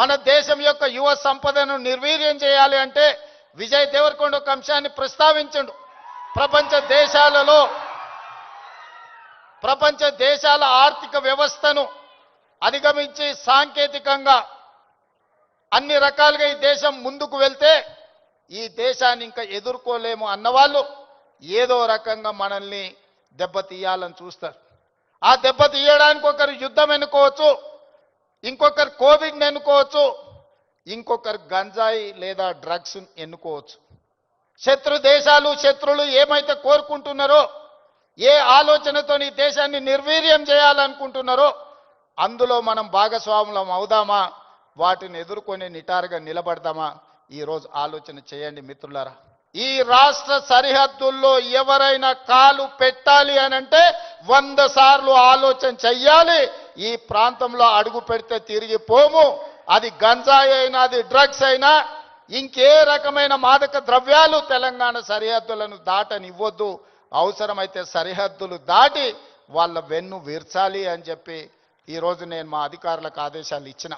మన దేశం యొక్క యువ సంపదను నిర్వీర్యం చేయాలి అంటే విజయ్ దేవరకొండ ఒక అంశాన్ని ప్రస్తావించండు. ప్రపంచ దేశాలలో ప్రపంచ దేశాల ఆర్థిక వ్యవస్థను అధిగమించి సాంకేతికంగా అన్ని రకాలుగా ఈ దేశం ముందుకు వెళ్తే ఈ దేశాన్ని ఇంకా ఎదుర్కోలేము అన్నవాళ్ళు ఏదో రకంగా మనల్ని దెబ్బతీయాలని చూస్తారు. ఆ దెబ్బతీయడానికి ఒకరు యుద్ధం ఎన్నుకోవచ్చు. ఇంకొకరు కోవిడ్ని ఎన్నుకోవచ్చు ఇంకొకరు గంజాయి లేదా డ్రగ్స్ ఎన్నుకోవచ్చు. శత్రు దేశాలు శత్రులు ఏమైతే కోరుకుంటున్నారో ఏ ఆలోచనతో ఈ దేశాన్ని నిర్వీర్యం చేయాలనుకుంటున్నారో అందులో మనం భాగస్వాములం అవుదామా? వాటిని ఎదుర్కొని నిటారుగా నిలబడదామా? ఈరోజు ఆలోచన చేయండి మిత్రులారా. ఈ రాష్ట్ర సరిహద్దుల్లో ఎవరైనా కాలు పెట్టాలి అని అంటే వంద సార్లు ఆలోచన చెయ్యాలి. ఈ ప్రాంతంలో అడుగు పెడితే తిరిగి పోము. అది గంజాయి అయినా అది డ్రగ్స్ అయినా ఇంకే రకమైన మాదక ద్రవ్యాలు తెలంగాణ సరిహద్దులను దాటనివ్వద్దు. అవసరమైతే సరిహద్దులు దాటి వాళ్ళ వెన్ను విర్చాలి అని చెప్పి ఈరోజు నేను మా అధికారులకు ఆదేశాలు ఇచ్చిన.